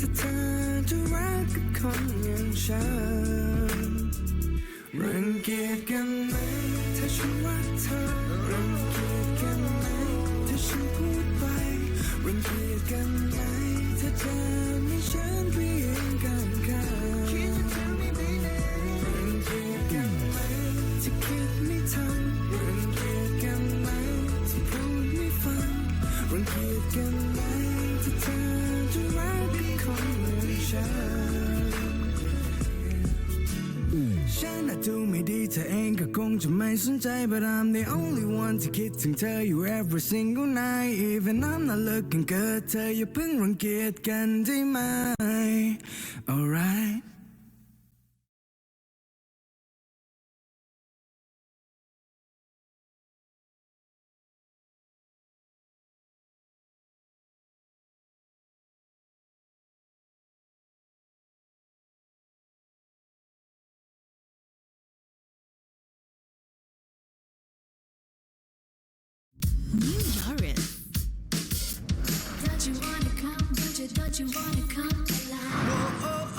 ถ้าเธอจะรักกับคนอย่างฉันรังเกียจกันไหมถ้าฉันว่าเธอรังเกียจกันไหมถ้าฉันพูดไปรังเกียจกันไหมถ้าเธอไม่ฉันเพียงกันข้า ฉันอาจดูไม่ดีเธอเองก็คงจะไม่สนใจ but I'm the only one ที่คิดถึงเธออยู่ every single night even I'm not looking good เธออย่าเพิ่งรังเกียจกันได้ไหม alright come? Don't you, don't you wanna come alive?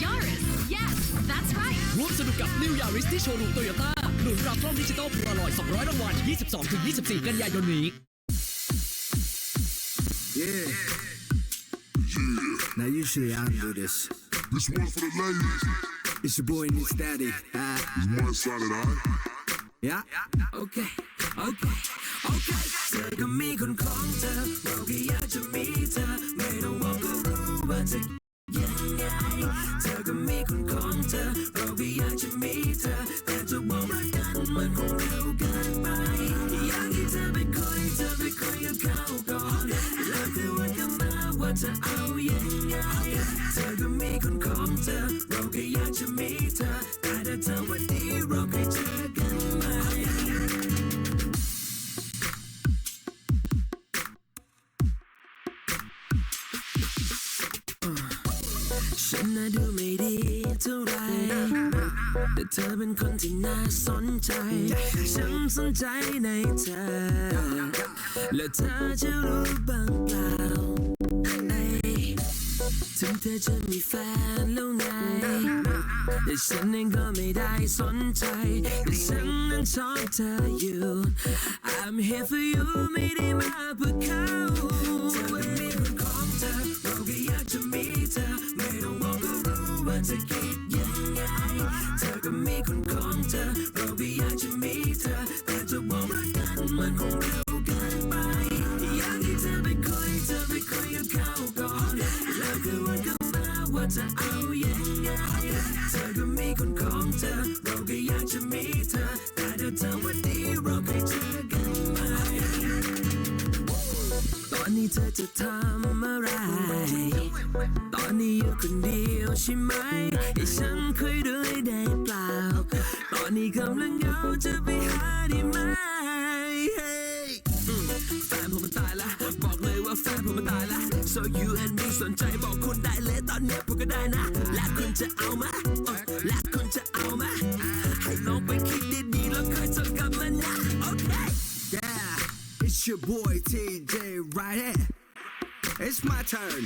Yaris. Yes, that's right. ร่วมสนุกกับ New Yaris ที่โชว์รูมโตโยต้าหนุนรับกล้องดิจิตอลพลารอยด์200 รางวัล 22-24 กันยายนนี้ yeah now usually I do this This one for the ladies. it's your boy Nick Daddy ah It's one sided eye. yeah okay okay okay เธอก็มีคนของเธอเราแค่อยากจะมีเธอไม่ต้องบอกก็รู้ว่าจะยังไงเธอก็มีคนของเธอเราแค่อยากจะมีเธอแต่จะบอกรักกันมันคงเร็วเกินไปอยากให้เธอไปคุยเธอไปคุยกับเขาก่อนแล้วคือวันกันมาว่า จะเอายังไงเธอก็มีคนของเธอ เราแค่อยากจะมีเธอ แต่ถ้าเธอวันนี้เราเคยเจอกันไหมฉันน่าดูไม่ดีเท่าไรแต่เธอเป็นคนที่น่าสนใจ ฉันสนใจในเธอ และเธอจะรู้บ้างเปล่า ถึงเธอจะมีแฟนแล้วไง แต่ฉันเองก็ไม่ได้สนใจแต่ฉันนั้นชอบเธออยู่ I'm here for you ไม่ได้มาเพื่อเขาเธอเป็นมีคนของเธอเราแค่อยากจะมีเธอ ไม่ต้องบอกก็รู้ว่าจะคิดยังไง เธอก็มีคนของเธอ เราแค่อยากจะมีเธอ แต่จะบอกรักกันมันคง ว่าจะเอายังไงเธอก็มีคนของเธอ เราก็อยากจะมีเธอ แต่ถ้าเธอวันนี้เราเคยเจอกันไหมตอนนี้เธอจะทำอะไร ตอนนี้อยู่คนเดียวใช่ไหมให้ฉันคุยด้วยได้เปล่า ตอนนี้กำลังเหงาจะไปหาได้ไหม Hey อืมแฟนผมมันตายละบอกเลยว่าแฟนผมมันตายละ so you and me สนใจ ตอนเนี้ยผมก็ได้นะ และคุณจะเอามาและคุณจะเอามาให้ลองไปคิดดีๆแล้วค่อยจดกลับมานะ okay Yeah, it's your boy TJ right here. It's my turn.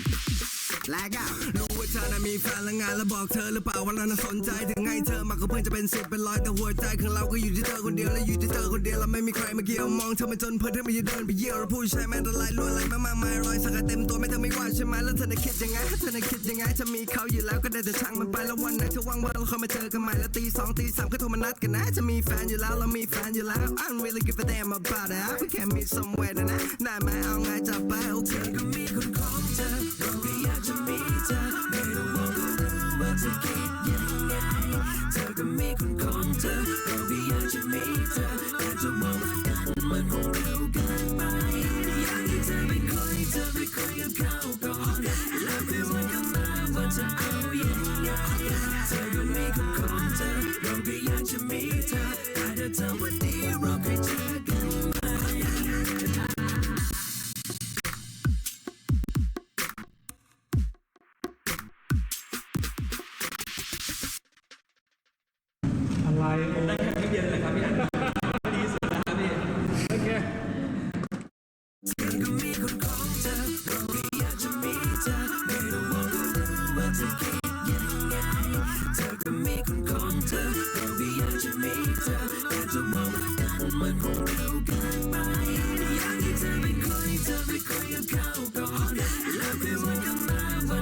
แลกอะรู้ว่า เธอน่ะมีแฟนและงานแล้วบอกเธอหรือเปล่าว่าเราน่ะสนใจถึงไงเธอมาก็เพื่อนจะเป็นสิบเป็นร้อยแต่หัวใจของเราก็อยู่ที่เธอคนเดียวและอยู่ที่เธอคนเดียวเราไม่มีใครมาเกี่ยวมองเธอมาจนเพื่อนเธอไม่ยืนเดินไปเยี่ยวเราผู้ชายแม่ตะไลล้วนอะไรมามายมายรอยสักเต็มตัวไม่เธอไม่ว่าใช่ไหมแล้วเธอน่ะคิดยังไงเธอน่ะคิดยังไงจะมีเขาอยู่แล้วก็ได้แต่ช่างมันไปแล้ววันไหนเธอว่างๆเราคอยมาเจอกันใหม่แล้วตีสองตีสามก็โทรมานัดกันนะจะมีแฟนอยู่แล้วเรามีแฟนอยู่แล้ว I don't really give a damn about it we can meet somewhere นะนะได้ไหมเอาไงจะไปโอเคก็มีคนของเธอเราแค่อยากจะมีเธอ จะคิดยังไง เธอก็มีคนของเธอเราแค่อยากจะมีเธอแต่จะบอกรักกันมันคงเร็วเกินไป อยากให้เธอไปคุยเธอไปคุยกับเขาก่อนแล้วไปว่ากันมาว่าจะเอายังไง เธอก็มีคนของเธอเราแค่อยากจะมี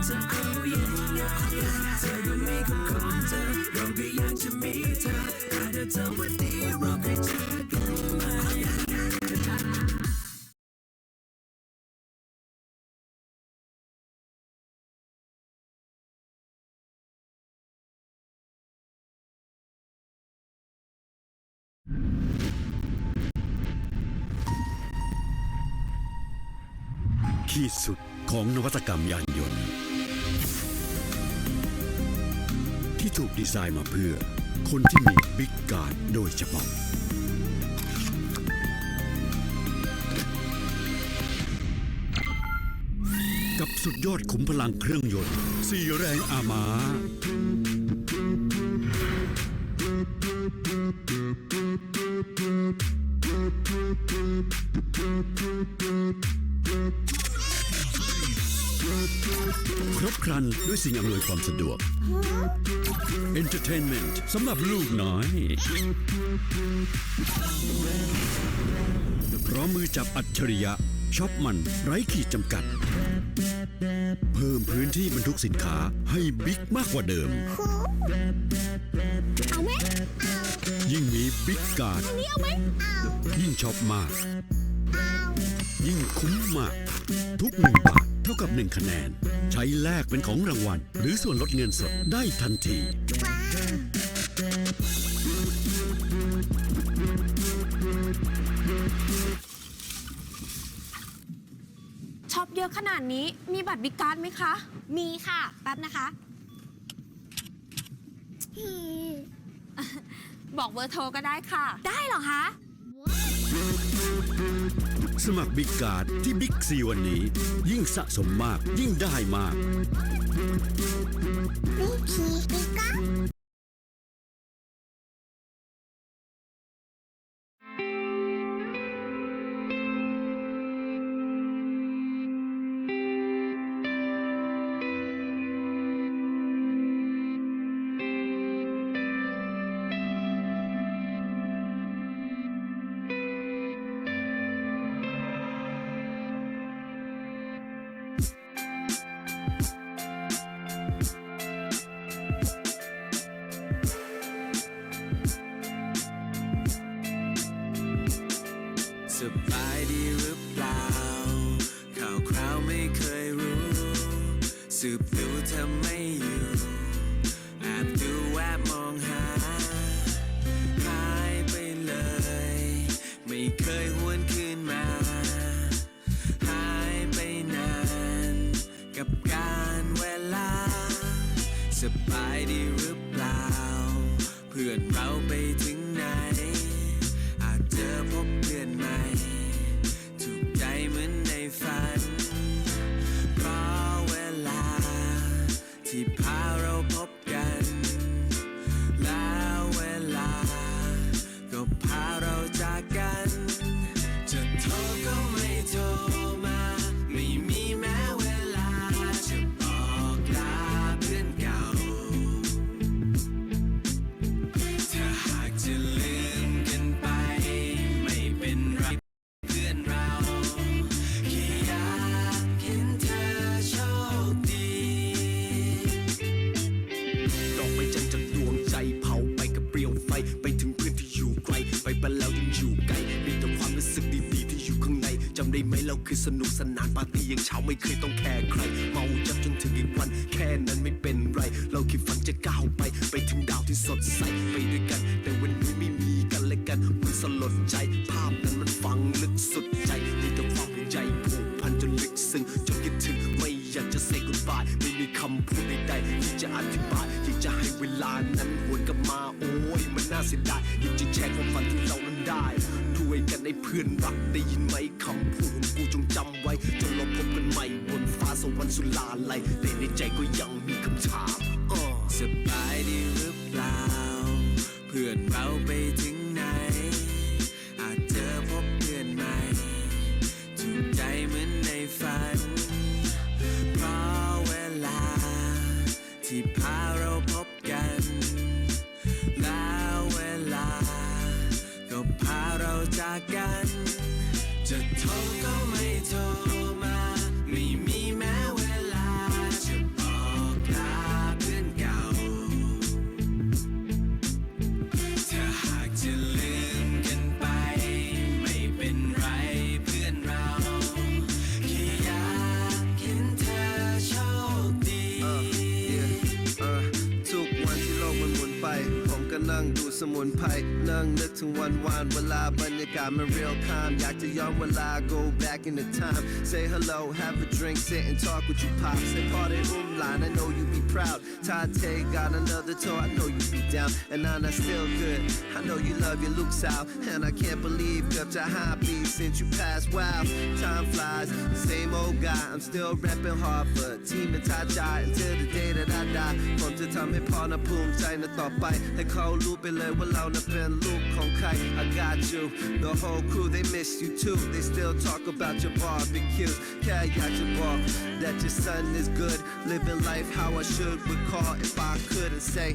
จะเอาอยังไงเธอก็มีของของเธอเราก็อยากจะมีเธอแต่ถ้าเธอวันนี้เราเคยเจอกันไหมาขีดสุดของนวัตกรรมยานยนต์ ถูกดีไซน์มาเพื่อ คนที่มีบิ๊กการ์ดโดยเฉพาะ กับสุดยอดขุมพลังเครื่องยนต์สี่แรงอามา ครบครันด้วยสิ่งอำนวยความสะดวก Entertainment สำหรับลูกน้อย พร้อมมือจับอัจฉริยะช็อปมันไร้ขีดจำกัด เพิ่มพื้นที่บรรทุกสินค้าให้บิ๊กมากกว่าเดิม เอาไหมยิ่งมีบิ๊กการ์ดนี่เอาไหมเอายิ่งช็อปมาก ยิ่งคุ้มมาก ทุกหนึ่งบาท เท่ากับหนึ่งคะแนน ใช้แลกเป็นของรางวัล หรือส่วนลดเงินสดได้ทันทีว้าวช็อปเยอะขนาดนี้มีบัตรบิ๊กการ์ดไหมคะ มีค่ะ แป๊บนะคะ บอกเบอร์โทรก็ได้ค่ะ ได้เหรอคะ สมัครบิ๊กการ์ดที่บิ๊กซีวันนี้ ยิ่งสะสมมากยิ่งได้มาก บิ๊กซีบิ๊กก สืบดูเธอไม่อยู่แอบดูแวบมองหาหายไปเลย ไม่เคยหวนคืนมาหายไปนาน กับการเวลาสบาย ได้ไหมเราคือสนุกสนานปาร์ตี้ยังเช้าไม่เคยต้องแคร์ใคร เมาจับจนถึงอีกวัน แค่นั้นไม่เป็นไร เราคิดฝันจะก้าวไป ไปถึงดาวที่สดใสไปด้วยกัน แต่วันนี้ไม่มีกันและกันมันสลดใจ ภาพนั้นมันฝังลึกสุดใจมีแต่ความห่วงใยผูกพันจนลึกซึ้งจนคิดถึงไม่อยากจะ say goodbye ไม่มีคำพูดใดๆที่จะอธิบายอยากจะให้เวลานั้นวนกลับมาโอ้ยมันน่าเสียดายอยากจะแชร์ความฝันที่เรานั้นได้ วยกันในเพื่อนรักได้ยินไหมคำพูดของกูจงจำไว้จนเราพบกันใหม่บนฟ้าสวรรค์สุลาลัยแต่ในใจก็ยังมีคำถาม one will I I'm in real time. Dr. Young will I go back in the time. Say hello, have a drink, sit and talk with you pops. They call it I know you be proud. Tate got another tour, I know you be down. And I'm still good. I know you love your looks out. And I can't believe up to high beat since you passed. Wow, time flies. Same old guy, I'm still rapping hard for team and tie tie until the day that I die. From the time in Pana Poom, China thought bite. They call loop and let well on up and loop con. I got you. The your whole crew, they miss you too. They still talk about your barbecue. Kayak your ball. that your son is good. Living life how I should recall if I couldn't say.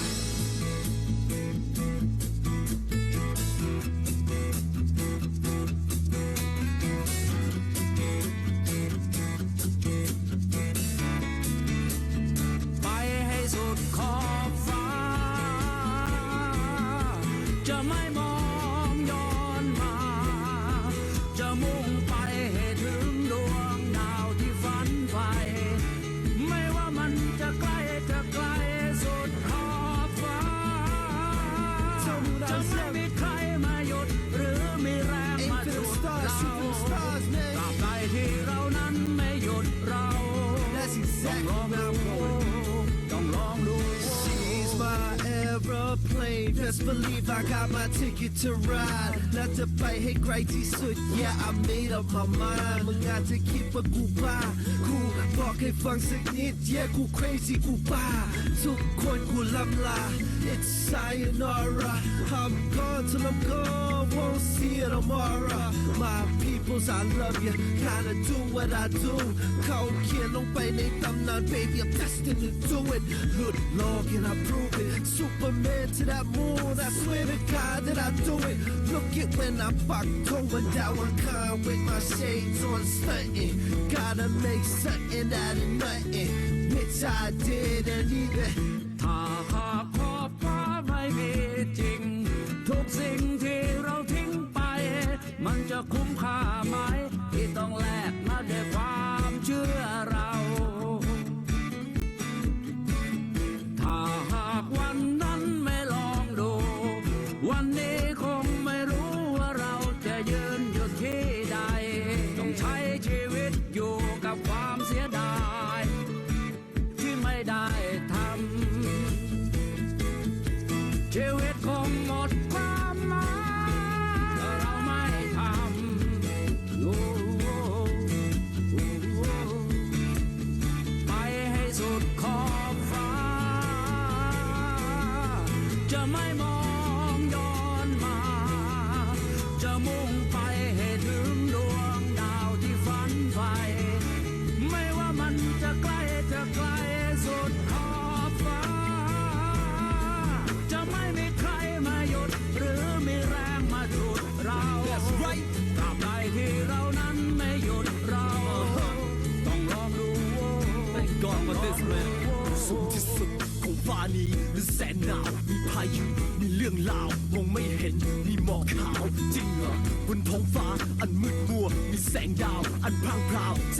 aeroplane Best believe I got my ticket to ride และจะไปให้ไกลที่สุด Yeah I made up my mind มึงอาจจะคิดว่ากูบ้า กูบอกให้ฟังสักนิด Yeah กู crazy กูบ้า ทุกคนกูลำลา It's sayonara I'm gone till I'm gone won't see you tomorrow. My peoples, I love you. Gotta do what I do. Cocaine, no way, they thumb not, baby. I'm destined to do it. Look long and I prove it. Superman to that moon. I swear to God that I do it. Look at when I pop going down one con with my shades on stunting. Gotta make something out of nothing. Bitch, I did and even. Uh-huh. จะ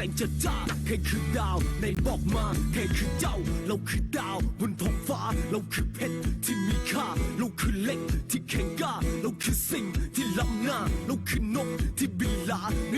งจัดจ้าใครคือดาวในบอกมาใครคือเจ้า เราคือดาวบนท้องฟ้า เราคือเพชร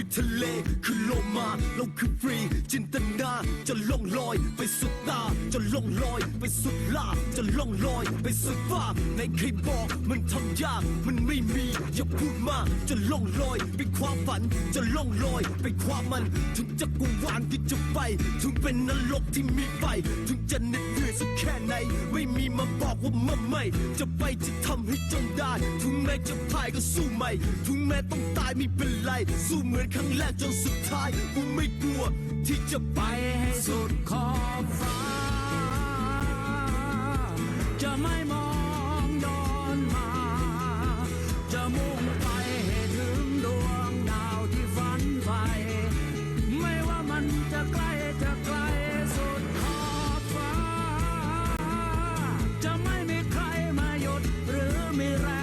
ลาในทะเลคือโลมาเราคือฟรีจินตนาจะล่องลอยไปสุดตาจะล่องลอยไปสุดลาจะล่องลอยไปสุดฟ้าในใครบอกมันทำยากมันไม่มีอย่าพูดมากจะล่องลอยไปความฝันจะล่องลอยไปความมัน ถึงจะกูวานที่จะไป ถึงเป็นนรกที่มีไฟถึงจะเหน็ดเหนื่อยสักแค่ไหน ไม่มีมาบอกว่ามันไม่ จะไปจะทำให้จนได้ ถึงแม้จะพ่ายก็สู้ใหม่ ถึงแม้ต้องตายไม่เป็นไร สู้เหมือนครั้งแรกจนสุดท้ายกูไม่กลัว ที่จะไปให้สุดขอบฟ้า จะไม่มองย้อนมา จะมุ่งไปให้ถึงดวงดาวที่ฝันใฝ่ไม่ว่ามันจะไกลจะไกลสุดขอบฟ้า จะไม่มีใครมาหยุดหรือมีแรง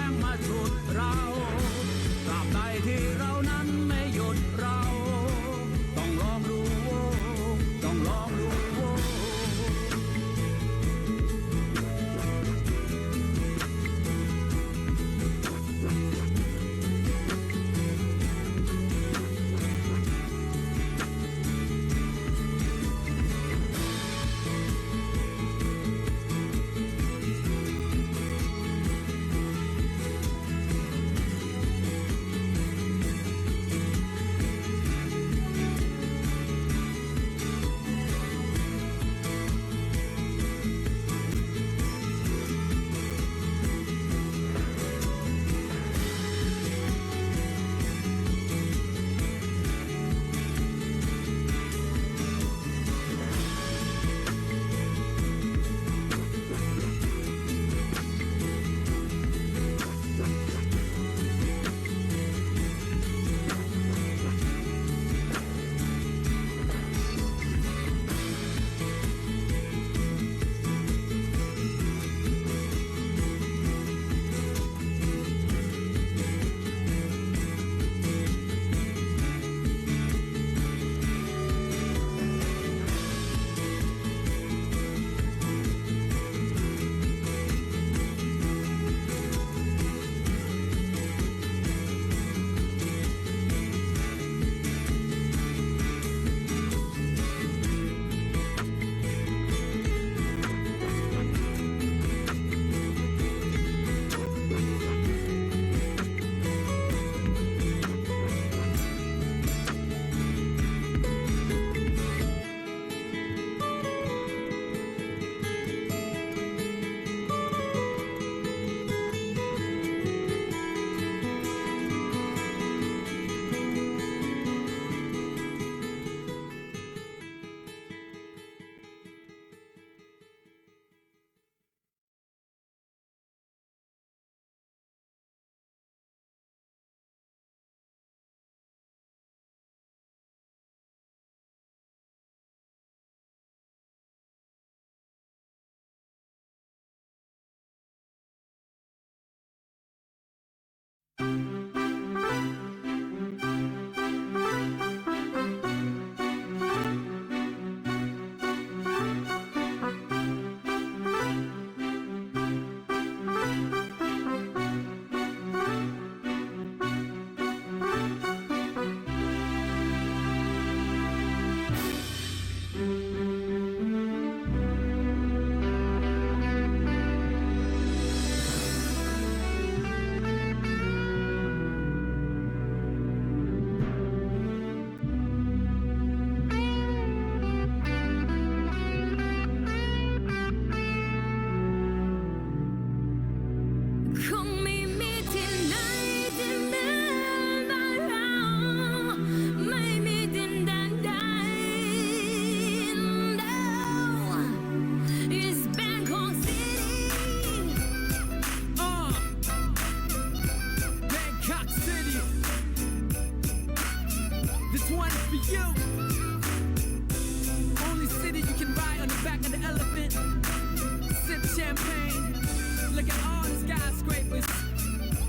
look at all the skyscrapers.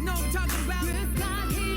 No, I'm talking about. ประ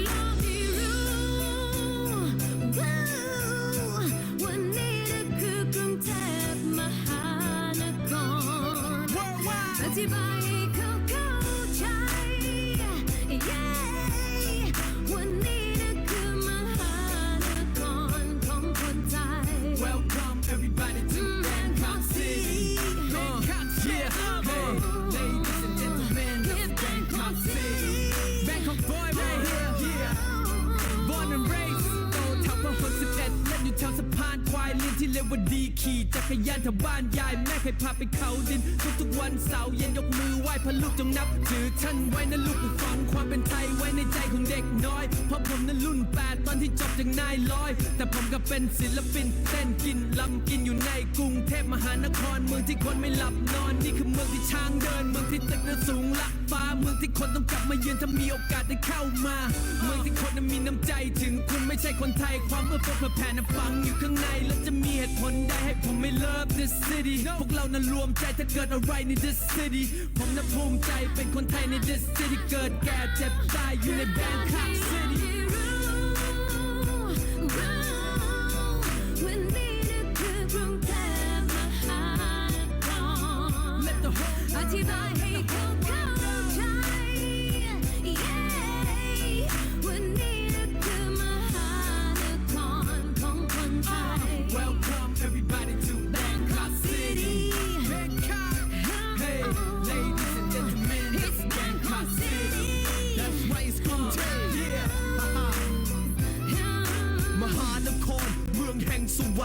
แถวบ้านยายแม่เคยพาไปเขาดิน ทุกๆวันเสาร์เย็นยกมือไหว้พระลูกจงนับถือท่านไว้นะลูกฝังความเป็นไทยไว้ในใจของเด็กน้อยเพราะผมนั้นรุ่นแปด อนที่จบจากนายร้อย แต่ผมก็เป็นศิลปินเต้นกินลำกินอยู่ในกรุงเทพมหานครเมืองที่คนไม่หลับนอนนี่คือเมืองที่ช้างเดิน เมืองที่ตึกนั้นสูงลักฟ้าเมืองที่คนต้องกลับมาเยือนถ้ามีโอกาสได้เข้ามา เมืองที่คนนั้นมีน้ำใจถึงคุณไม่ใช่คนไทย ความเอื้อเฟื้อเผื่อแผ่นั้นฝังอยู่ข้างในแล้วจะมีเหตุผลใดให้ผมไม่ love this city พวกเรานั้นรวมใจถ้าเกิดอะไรใน this city ผมนั้นภูมิใจเป็นคนไทยใน this city เกิดแก่เจ็บตายอยู่ใน Bangkok City วัน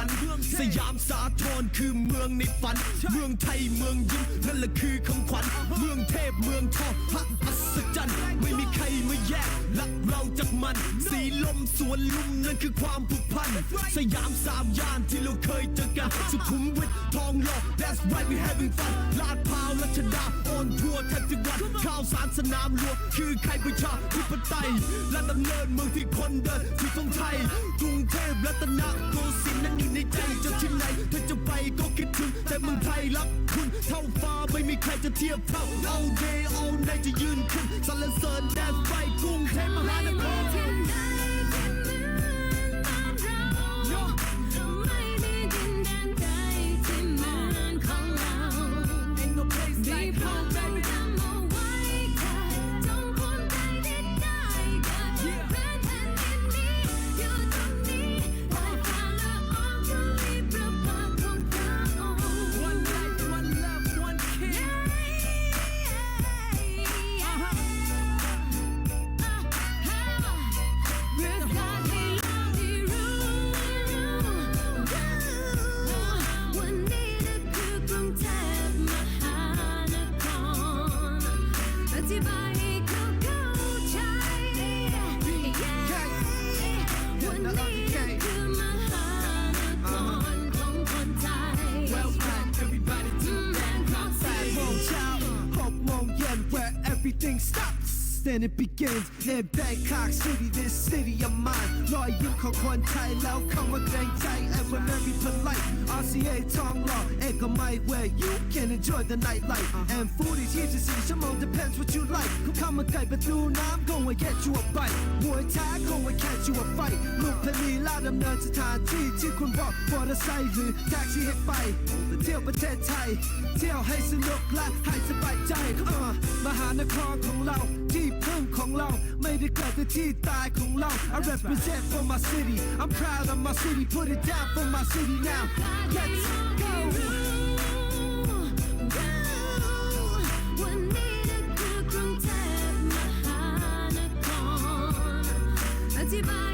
แห่งสยามสาทรคือเมืองในฝัน เมืองไทยเมืองยิ้มนั่นแหละคือคำขวัญ เมืองเทพเมืองทองพระอัศจรรย์ไม่มีใครมาแยกรักเราจากมันสี มสวนลุมนั่นคือความผูกพัน สยามสามย่านที่เราเคยเจอกันสุขุมวิททองหล่อ That's right we having fun ลาดพร้าวรัชดาออนทัวร์แทบทุกวันข่าวสารสนามหลวงคือใครประชาธิปไตยและดำเนินเมืองที่คนเดินที่ธงชัยกรุงเทพรัตนโกสินทร์นั้นอยู่ในใจจะที่ไหนถ้าจะไปก็คิดถึงแต่เมืองไทยรักคุณเท่าฟ้าไม่มีใครจะเทียบเท่า all day all night จะยืนขึ้นสรรเสริญแดนไฟกรุงเทพมหานคร in Bangkok City this city of mine รอยยิ้มของคนไทยแล้วคำว่าเกรงใจ and we're very polite RCA ทองหล่อเอกมัย where you can enjoy the nightlife and food is 24ชั่วโมง depends what you like ข้าวมันไก่ประตูน้ำ go and get you a bite มวยแท้ go and catch you a fight ลูกพลีลาดดำเนินสถานที่ที่คุณบอกมอเตอร์ไซค์หรือแท็กซี่ให้ไปเที่ยวประเทศไทย เที่ยวให้สนุกและให้สบายใจเออมหานครของเราที่ ลูกของเรา ไม่ได้เกิดแต่ที่ตายของเรา I represent for my city I'm proud of my city put it down for my city now Let's go